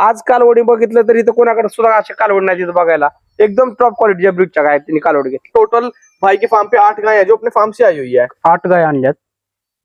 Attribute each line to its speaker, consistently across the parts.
Speaker 1: आज कालवडी बघितलं तर इथं कोणाकडे सुद्धा अशा कालवडी नाही तिथं बघायला. एकदम टॉप क्वालिटीच्या ब्रिकच्या काय त्यांनी कालवडी घेतली.
Speaker 2: टोटल भाई के फार्म पे आठ गाय है जो अपने फार्म से आई हुई है.
Speaker 3: आठ गाय आणल्यात.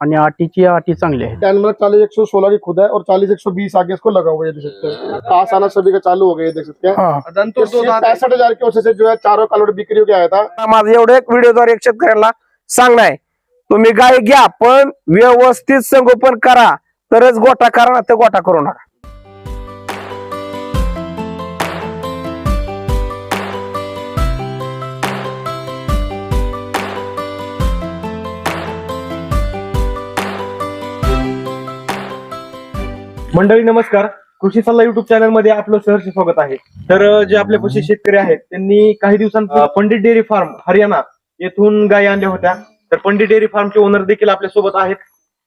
Speaker 3: आणि आटीची आटी चांगली आहे.
Speaker 4: कैन चालीस एक सौ सोलह की खुद है और चालीस एक सौ बीस आगे इसको लगा हुआ है देख सकते हैं. पास आना सभी का चालू हो गया देख सकते हैं.
Speaker 2: दंत तो दो दांत।
Speaker 4: पैंसठ हजार के से जो है चारों कलर बिक्री हो आया था।
Speaker 1: माझं एवढं एक व्हिडिओद्वारे एक शेतकऱ्यांना सांगणं आहे. तुम्ही गाय घ्या पण व्यवस्थित संगोपन करा. तरच गोटा करा ना तर गोटा करू नका.
Speaker 2: मंडळी नमस्कार. कृषी सल्ला युट्यूब चॅनलमध्ये आपलं सहर्ष स्वागत आहे. तर जे आपले पशु शेतकरी आहेत त्यांनी काही दिवसांपूर्वी पंडित डेअरी फार्म हरियाणा येथून गायी आणल्या होत्या. तर पंडित डेअरी फार्मचे ओनर देखील आपल्यासोबत आहेत.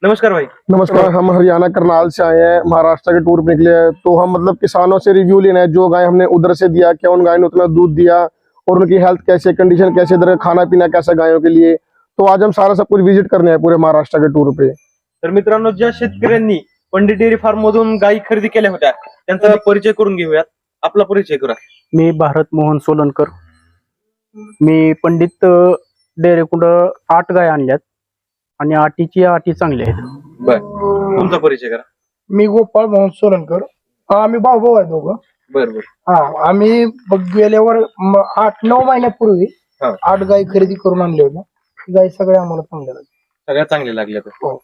Speaker 2: नमस्कार भाई.
Speaker 4: नमस्कार हम हरियाणा करनाल से आए हैं महाराष्ट्र के टूर पे निकले हैं। तो हम मतलब किसानों से रिव्यू लेना है जो गाय हमने उधर से दिया क्या उन गाय ने उतना दूध दिया और उनकी हेल्थ कैसे कंडीशन कैसे इधर खाना पीना कैसा गायों के लिए। तो आज हम सारा सब कुछ विजिट करने हैं पूरे महाराष्ट्र के टूर पे।
Speaker 2: तर मित्रांनो ज्या शेतकऱ्यांनी पंडित डेअरी फार्म मधून गायी खरेदी केल्या होत्या. त्यांचा परिचय करून घेऊयात. आपला परिचय करा.
Speaker 3: मी भारत मोहन सोलनकर. मी पंडित डेरेकुंड आठ गाय आणल्यात. आणि आटीची आटी चांगली आहेत.
Speaker 2: बर. तुमचा परिचय करा.
Speaker 5: मी गोपाळ मोहन सोलनकर. हा, आम्ही भाऊ भाऊ आहे दोघं.
Speaker 2: बर बर.
Speaker 5: हा आम्ही बघ गेल्यावर म- आठ नऊ महिन्यापूर्वी
Speaker 2: हा.
Speaker 5: आठ गाय खरेदी करून आणल्या होत्या. गाय सगळ्या आम्हाला चांगल्या लागल्या.
Speaker 2: सगळ्या चांगले लागले तर
Speaker 5: हो.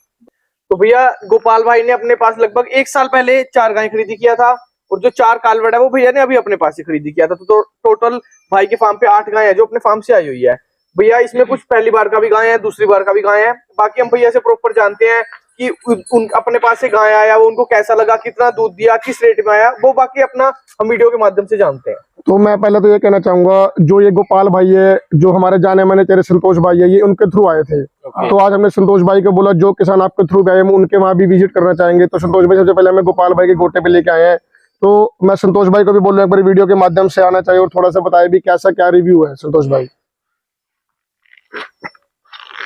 Speaker 2: तो भैया गोपाल भाई ने अपने पास लगभग एक साल पहले चार गाय खरीदी किया था और जो चार कालवड़ है वो भैया ने अभी अपने पास ही खरीदी किया था। तो, तो टोटल भाई के फार्म पे आठ गाय है जो अपने फार्म से आई हुई है। भैया इसमें कुछ पहली बार का भी गाय है दूसरी बार का भी गाय है। बाकी हम भैया से प्रॉपर जानते हैं कि उन, अपने पास से गाय आया वो उनको कैसा लगा कितना दूध दिया किस रेट में आया वो बाकी अपना हम वीडियो के माध्यम से जानते हैं।
Speaker 4: तो मैं पहले तो ये कहना चाहूँगा जो ये गोपाल भाई है जो हमारे जाने माने तेरे संतोष भाई है ये उनके थ्रू आए थे। तो आज हमने संतोष भाई को बोला जो किसान आपके थ्रू आए हम उनके वहाँ भी विज़िट करना चाहेंगे। तो संतोष भाई सबसे पहले हमें गोपाल भाई के गोटे पे लेके आए हैं। तो मैं संतोष भाई को भी बोल रहा हूँ एक बार वीडियो के माध्यम से आना चाहिए और थोड़ा सा बताया भी कैसा क्या रिव्यू है संतोष भाई।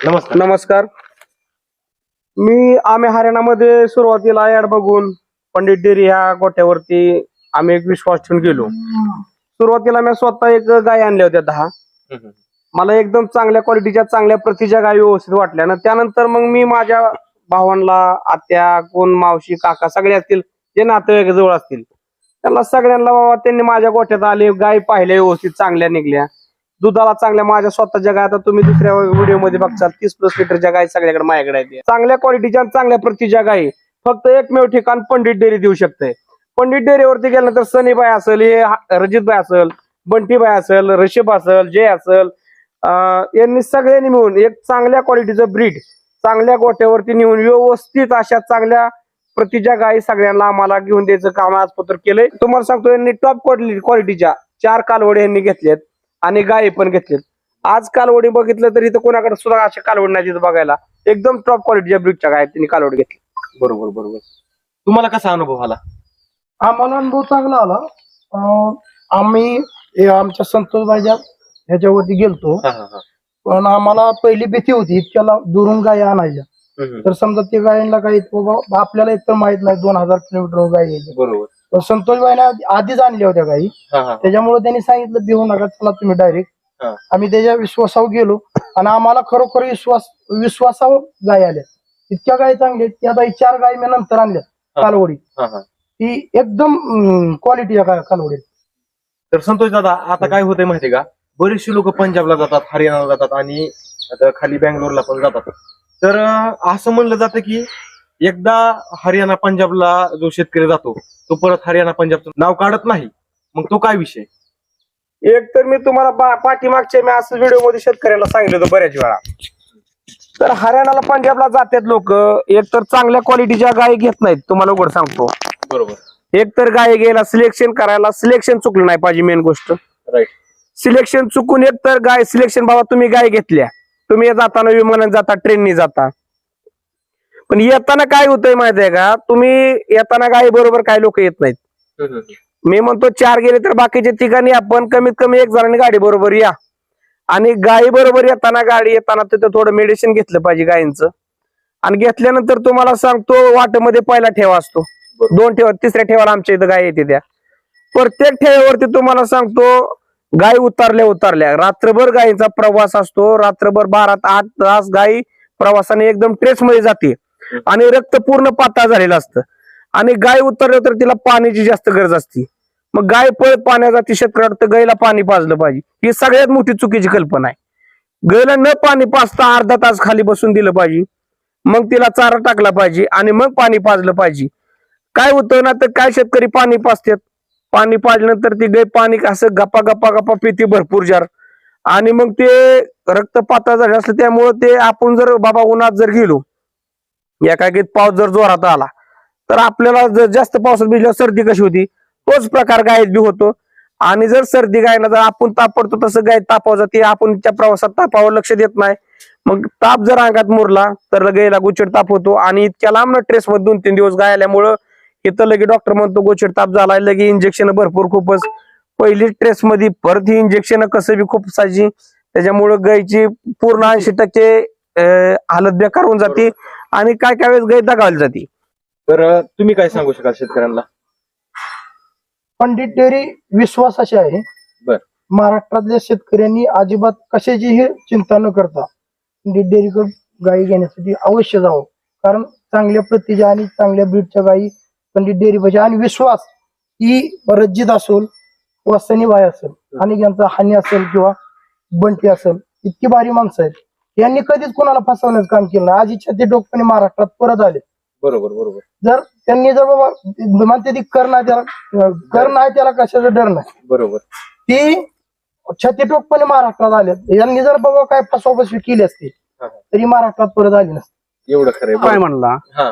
Speaker 2: नमस्कार।
Speaker 1: नमस्कार। मी आम्ही हरियाणामध्ये सुरुवातीला ऍड बघून पंडित डेरी ह्या गोट्यावरती आम्ही एक विश्वास ठेवून गेलो. सुरुवातीला मी स्वतः एक गाय आणल्या होत्या दहा. मला एकदम चांगल्या क्वालिटीच्या चांगल्या प्रतीच्या गाय व्यवस्थित वाटल्या. ना त्यानंतर मग मी माझ्या भावांना आत्या कोण मावशी काका सगळे असतील जे नातेवाईक जवळ असतील त्यांना सगळ्यांना बाबा त्यांनी माझ्या गोठ्यात आले गाय पाहिल्या व्यवस्थित चांगल्या निघल्या. दुधाला चांगल्या माझ्या स्वतःच्या गाय आता तुम्ही दुसऱ्या व्हिडिओ बघचाल तीस प्लस लिटरच्या गाय सगळ्याकडे माझ्याकडे आहेत चांगल्या क्वालिटीच्या चांगल्या प्रतीच्या गायी फक्त एकमेव ठिकाण पंडित डेअरी देऊ शकते पंडित डेअरीवरती गेल्यानंतर सनीबाई असेल हे रजितबाई असेल बंटीबाई असेल ऋषभ असेल जय असेल यांनी सगळ्यांनी मिळून एक चांगल्या क्वालिटीचं ब्रीड चांगल्या गोट्यावरती नेऊन व्यवस्थित अशा चांगल्या प्रतीच्या गायी सगळ्यांना आम्हाला घेऊन द्यायचं काम आजपत्र केलंय. तुम्हाला सांगतो यांनी टॉप क्वालिटीच्या चार कालवडे यांनी घेतल्यात आणि गायी पण घेतल्यात आज कालवडी बघितलं तर इथं कोणाकडे सुद्धा अशा कालवडी नाही तिथं बघायला. एकदम टॉप क्वालिटीच्या ब्रीडच्या गाय त्यांनी कालवडी घेतली.
Speaker 2: बरोबर बरोबर. तुम्हाला कसा अनुभव आला?
Speaker 5: आम्हाला अनुभव चांगला आला. आम्ही आमच्या संतोष भाईच्या ह्याच्यावरती गेलतो. पण आम्हाला पहिली भीती होती इतक्याला दुरून गाय आणायच्या. तर समजा ते गायींना काही बाबा आपल्याला इतर माहीत नाही दोन हजार किलोमीटर गाय यायची
Speaker 2: बरोबर.
Speaker 5: संतोष भाईने आधीच आणल्या होत्या गायी
Speaker 2: हा हा.
Speaker 5: त्याच्यामुळे त्यांनी सांगितलं देऊ नका चला तुम्ही डायरेक्ट. आम्ही त्याच्या विश्वासावर गेलो आणि आम्हाला खरोखर विश्वास विश्वासावर गाय आल्या. इतक्या गाय चांगल्या की आता चार गाय मी नंतर आणल्या. कालवडी. ती एकदम क्वालिटी कालवडी
Speaker 2: तर संतोष दादा आता काय होतंय माहितीये का? बरेचसे लोक पंजाबला जातात हरियाणाला जातात आणि आता खाली बँगलोरला पण जातात. तर असं म्हणलं जातं की एकदा हरियाणा पंजाबला जो शेतकरी जातो तो परत हरियाणा पंजाबचं नाव काढत नाही. मग तो काय विषय?
Speaker 1: एक तर मी तुम्हाला पा- पाठीमागच्या मी असं व्हिडिओमध्ये शेतकऱ्याला सांगितलं होतं बऱ्याच वेळा. तर हरियाणाला पंजाबला जातात लोक एक तर चांगल्या क्वालिटीच्या गायी घेत नाहीत तुम्हाला उघड सांगतो.
Speaker 2: बरोबर.
Speaker 1: एक तर गाय घ्यायला सिलेक्शन करायला सिलेक्शन चुकलं नाही पाहिजे मेन गोष्ट.
Speaker 2: राईट
Speaker 1: सिलेक्शन चुकून एक तर गाय सिलेक्शन बाबा तुम्ही गाय घेतल्या. तुम्ही जाताना विमानात जाता ट्रेननी जाता. पण येताना काय होतंय माहिती आहे का? तुम्ही येताना गाय बरोबर काही लोक येत नाहीत. मी म्हणतो चार गेले तर बाकीच्या ठिकाणी आपण कमीत कमी एक जणांनी गाडी बरोबर या. आणि गायी बरोबर येताना गाडी येताना तिथं थोडं मेडिसिन घेतलं पाहिजे गायींचं आणि घेतल्यानंतर तुम्हाला सांगतो वाटेमध्ये पहिला ठेवा असतो. दोन ठेवा तिसऱ्या ठेवाला आमच्या इथं गाय येते त्या. प्रत्येक ठेव्यावरती तुम्हाला सांगतो गाय उतरल्या उतरल्या. रात्रभर गायीचा प्रवास असतो. रात्रभर बारा आठ तास गायी प्रवासाने एकदम ट्रेस मध्ये जाते. आणि रक्त पूर्ण पातळ झालेलं असतं. आणि गाय उतरलं तर तिला पाण्याची जास्त गरज असते. मग गाय पळत पाण्याचा जाते शेतकऱ्याला तर गायला पाणी पाजलं पाहिजे. ही सगळ्यात मोठी चुकीची कल्पना आहे. गायला न पाणी पाजता अर्धा तास खाली बसून दिलं पाहिजे. मग तिला चारा टाकला पाहिजे आणि मग पाणी पाजलं पाहिजे. काय होतं ना तर काय शेतकरी पाणी पाजतात? पाणी पाजल्यानंतर ती गाय पाणी असं गप्पा गप्पा गप्पा पिते भरपूर जार. आणि मग ते रक्त पातळ झाले असलं त्यामुळं ते आपण जर बाबा उन्हात जर गेलो एकाएकीत पाऊस जर जोरात आला तर आपल्याला जर जास्त पावसात भिजल्यावर सर्दी कशी होती? तोच प्रकार गायत बी होतो. आणि जर सर्दी गायला जर आपण तापडतो तसं गाय तापाव जाते. आपण त्या प्रवासात तापावर लक्ष देत नाही. मग ताप जर अंगात मुरला तर गायला गोचिड ताप होतो. आणि इतक्या लांब ट्रेस मध्ये दोन तीन दिवस गायल्यामुळं इथं लगे डॉक्टर म्हणतो गोचिड ताप झालाय लगे इंजेक्शन भरपूर खूपच. पहिली ट्रेस मध्ये परत ही इंजेक्शन कसं बी खूप सायची त्याच्यामुळं गायची पूर्ण ऐंशी टक्के हालत बेकार होऊन जाते. आणि काय काय वेळेस गाय दगावली जाते.
Speaker 2: तर तुम्ही काय सांगू शकाल शेतकऱ्यांना?
Speaker 5: पंडित डेअरी विश्वासाची आहे.
Speaker 2: बर.
Speaker 5: महाराष्ट्रातल्या शेतकऱ्यांनी अजिबात कशाचीही चिंता न करता पंडित डेअरीकडे गायी घेण्यासाठी अवश्य जावं. कारण चांगल्या प्रतीच्या आणि चांगल्या ब्रीडच्या गायी पंडित डेअरी पाहिजे. आणि विश्वास ही रज्जित असेल किंवा सनीबाई असेल आणि यांचा हानी असेल किंवा बंटी असेल इतकी भारी माणसं आहेत. यांनी कधीच कोणाला फसवण्याचं काम केलं नाही. आज इच्छा ते डोकपणे महाराष्ट्रात परत आले.
Speaker 2: बरोबर बरोबर.
Speaker 5: जर त्यांनी जर बाबा म्हणते ती कर नाही त्याला कर नाही त्याला कशाचा डर नाही.
Speaker 2: बरोबर.
Speaker 5: ती छातीटोकपणे महाराष्ट्रात आले. यांनी जर बाबा काय फसवाफसवी केली असती
Speaker 2: हा.
Speaker 5: तरी महाराष्ट्रात परत आली नसती.
Speaker 2: एवढं खरंय
Speaker 3: काय म्हणला?
Speaker 2: हा.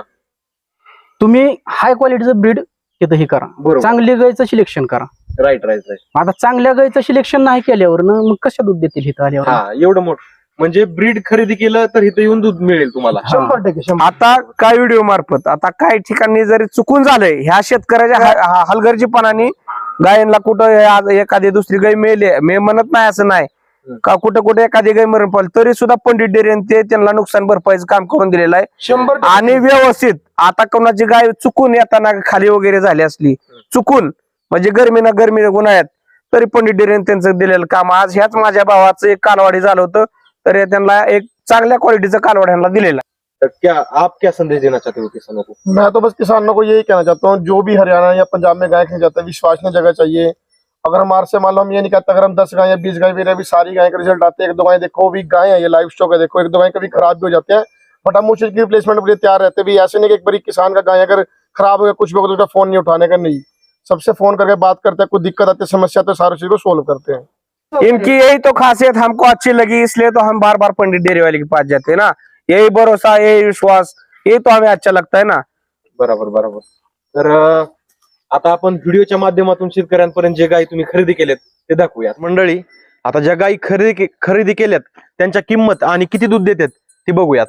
Speaker 3: तुम्ही हाय क्वालिटीचं ब्रीड तिथं हे करा.
Speaker 2: बरोबर.
Speaker 3: चांगली गायचं सिलेक्शन करा.
Speaker 2: राईट राईट राईट
Speaker 3: आता चांगल्या गायचं सिलेक्शन नाही केल्यावर ना मग कशा दूध देतील इथं आल्यावर?
Speaker 2: हा एवढं मोठ. म्हणजे ब्रीड खरेदी केलं तर इथं येऊन दूध मिळेल तुम्हाला.
Speaker 5: शंभर टक्के शंभर
Speaker 1: आता काय व्हिडिओ मार्फत? आता काही ठिकाणी जरी चुकून झालंय ह्या शेतकऱ्याच्या हा- हा- हलगर्जीपणाने गायींना कुठं हे आज एखादी दुसरी गाय मेले मे म्हणत नाही असं नाही. का कुठं कुठे एखादी गाय मरण पडली तरी सुद्धा पंडित डेअरी ते त्यांना नुकसान भरपाईचं काम करून दिलेलं आहे.
Speaker 5: शंभर टक्के.
Speaker 1: आणि व्यवस्थित आता कोणाची गाय चुकून येताना खाली वगैरे झाली असली चुकून म्हणजे गरमीना गरमी उन्हाळ्यात तरी पंडित डेअरीने त्यांचं दिलेलं काम. आज ह्याच माझ्या भावाचं एक कालवाडी झालं होतं. तर त्यांना एक चांगल्या क्वालिटीचं कालवाड दिलेलं.
Speaker 2: क्या आप क्या संदेश देना चाहते हो किसानों को?
Speaker 4: मैं तो बस किसानों को यही कहना चाहता हूँ जो भी हरियाणा या पंजाब में गाय खरीद जाता है विश्वसनीय जगह चाहिए। अगर हमारे से मान लो हम ये नहीं कहते अगर हम दस गाय या बीस गाय भी रहे, अभी सारी गाय का रिज़ल्ट आते हैं एक दो गाय देखो भी गाय है ये लाइव स्टॉक है देखो एक दो गाय कभी खराब भी हो जाते हैं बट हम उस चीज़ की रिप्लेसमेंट के लिए तैयार रहते हैं। भी ऐसे नहीं कि एक बारी किसान का गाय अगर खराब हो गया कुछ भी हो गया तो उसका फ़ोन नहीं उठाने का नहीं। सबसे फ़ोन करके बात करते हैं कोई दिक्कत आती है समस्या तो सारी चीज़ को सोल्व करते हैं।
Speaker 1: इनकी यही तो खासियत हमको अच्छी लगी इसलिए तो हम बार बार पंडित डेयरी वाले के पास जाते हैं ना। यही भरोसा यही विश्वास यही तो हमें अच्छा लगता है ना।
Speaker 2: बरोबर बरोबर। तर आता आपण व्हिडिओच्या माध्यमातून शेतकऱ्यांपर्यंत जे गायी तुम्ही खरेदी केलेत ते दाखवूयात. मंडळी आता ज्या गायी खरेदी के- खरेदी केल्यात त्यांच्या किंमत आणि किती दूध देतात ते बघूयात.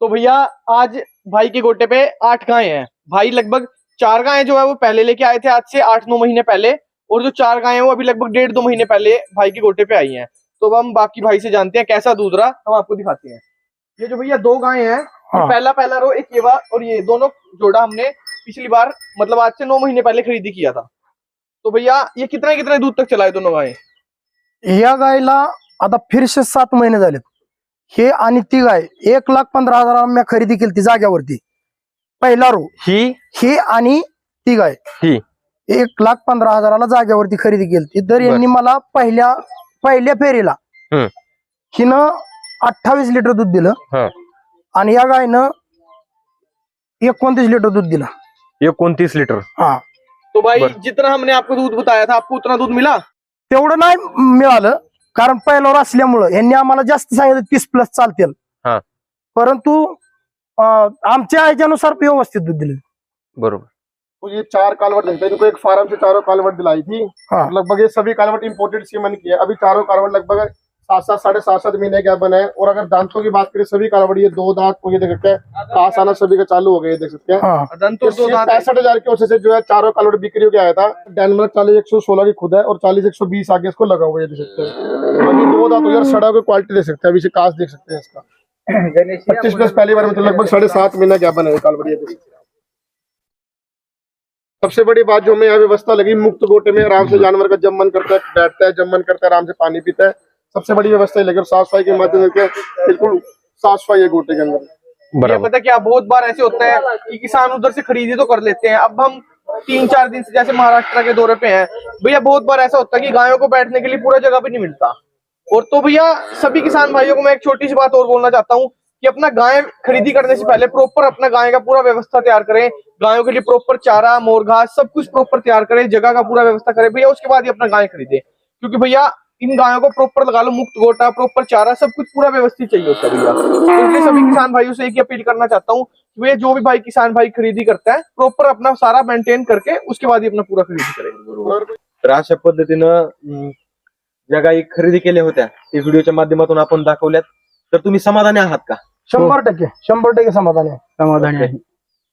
Speaker 2: तो भैया आज भाई के गोटे पे आठ गाय हैं। भाई लगभग चार गाय जो है वो पहले लेके आए थे आज से आठ नौ महीने पहले। और जो चार गाय है वो अभी लगभग डेढ़ दो महीने पहले भाई के गोटे पे आई है। तो अब हम बाकी भाई से जानते हैं कैसा दूध रहा हम आपको दिखाते हैं। ये जो भैया दो गायें हैं
Speaker 5: हाँ।
Speaker 2: पहला पहला रो एक केवा और ये दोनों जोड़ा हमने पिछली बार मतलब आज से नौ महीने पहले खरीदी किया था। तो भैया ये कितने कितने दूध तक चला है दोनों गायें?
Speaker 5: या गायला आता फिरशे सात महिने झालेत। हे आणि ती गाय एक लाख पंधरा हज़ार मी खरेदी केली ती जाग्यावरती पहिला रो.
Speaker 2: ही?
Speaker 5: ही आणि ती गाय.
Speaker 2: ही.
Speaker 5: एक लाख पंधरा हजाराला जाग्यावरती खरेदी केली तर. यांनी मला पहिल्या पहिल्या फेरीला
Speaker 2: हम्म.
Speaker 5: हिनं अठ्ठावीस लिटर दूध
Speaker 2: हा.
Speaker 5: दिलं आणि या गायनं एकोणतीस लिटर दूध दिलं
Speaker 2: एकोणतीस लीटर
Speaker 5: हा
Speaker 2: तो भाई. जितना हमने आपको दूध बताया था आपको उतना दूध मिला
Speaker 5: तेवढं नाही मिळालं कारण पहिल्यावर असल्यामुळं यांनी आम्हाला जास्त सांगितलं तीस प्लस चालतील
Speaker 2: हा.
Speaker 5: परंतु अं, आमच्या ह्याच्यानुसार व्यवस्थित दूध दिलं
Speaker 2: बरोबर
Speaker 4: ये चार कालवट लगता है। इनको एक फार्म से चारों कालवट दिलाई थी।
Speaker 5: हाँ।
Speaker 4: लगभग ये सभी कालवट इम्पोर्टेड सीमन की है। अभी चारों कालवट लगभग सात सात साढ़े सात सात महीने क्या बना है। और अगर दांतों की बात करें सभी कालवट ये दो दांत को ये देख सकते हैं। पास आना सभी का चालू हो गया देख सकते हैं।
Speaker 5: हा।
Speaker 2: दंत दांत।
Speaker 4: पैंसठ हज़ार के औसत से जो है चारों कालवट बिक्री होकर आया था। डेनमार्क चालीस एक सौ सोलह की खुद है और चालीस एक सौ बीस आगे इसको लगा हुआ है ये देख सकते हैं। बाकी दो दांत यार सड़ा हुआ क्वालिटी देख सकते हैं। अभी से काश देख सकते हैं इसका। पच्चीस प्लस पहली बार में तो लगभग साढ़े सात महीना क्या बना है कालवट ये देख सकते हैं। सबसे बड़ी बात जो हमें यहाँ व्यवस्था लगी मुक्त गोटे में आराम से जानवर का जब मन करता है बैठता है जब मन करता है आराम से पानी पीता है सबसे बड़ी व्यवस्था लगी और साफ़ सफ़ाई के माध्यम से बिल्कुल साफ़ सफ़ाई है गोटे के अंदर।
Speaker 2: ये पता क्या बहुत बार ऐसे होता है कि किसान उधर से खरीदी तो कर लेते हैं। अब हम तीन चार दिन से जैसे महाराष्ट्र के दौरे पे हैं भैया बहुत बार ऐसा होता है कि गायों को बैठने के लिए पूरा जगह भी नहीं मिलता। और तो भैया सभी किसान भाइयों को मैं एक छोटी सी बात और बोलना चाहता हूँ कि अपना गाय खरीदी करने से पहले प्रॉपर अपना गाय का पूरा व्यवस्था तैयार करें गायों के लिए प्रॉपर चारा मोर घास सब कुछ प्रॉपर तैयार करें जगह का पूरा व्यवस्था करें भैया उसके बाद ही अपना गाय खरीदे। क्योंकि भैया इन गायों को प्रॉपर लगा लो मुक्त गोटा प्रॉपर चारा सब कुछ पूरा व्यवस्थित चाहिए भैया। तो इसलिए सभी किसान भाइयों से एक अपील करना चाहता हूँ कि भैया जो भी भाई किसान भाई खरीदी करता है प्रॉपर अपना सारा मेंटेन करके उसके बाद ही अपना पूरा खरीदी करें।
Speaker 6: तर अशा पद्धतीनं अं, ज्या खरेदी केल्या होत्या ते व्हिडिओच्या माध्यमातून आपण दाखवल्यात. समाधानी आहात का?
Speaker 5: शंभर टक्के शंभर टक्के समाधान आहे.
Speaker 3: समाधानी आहे.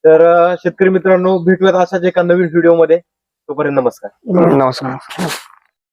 Speaker 6: तर अं, शेतकरी मित्रांनो भेटूयात अशाच एका नवीन व्हिडिओमध्ये तोपर्यंत नमस्कार.
Speaker 1: नमस्कार.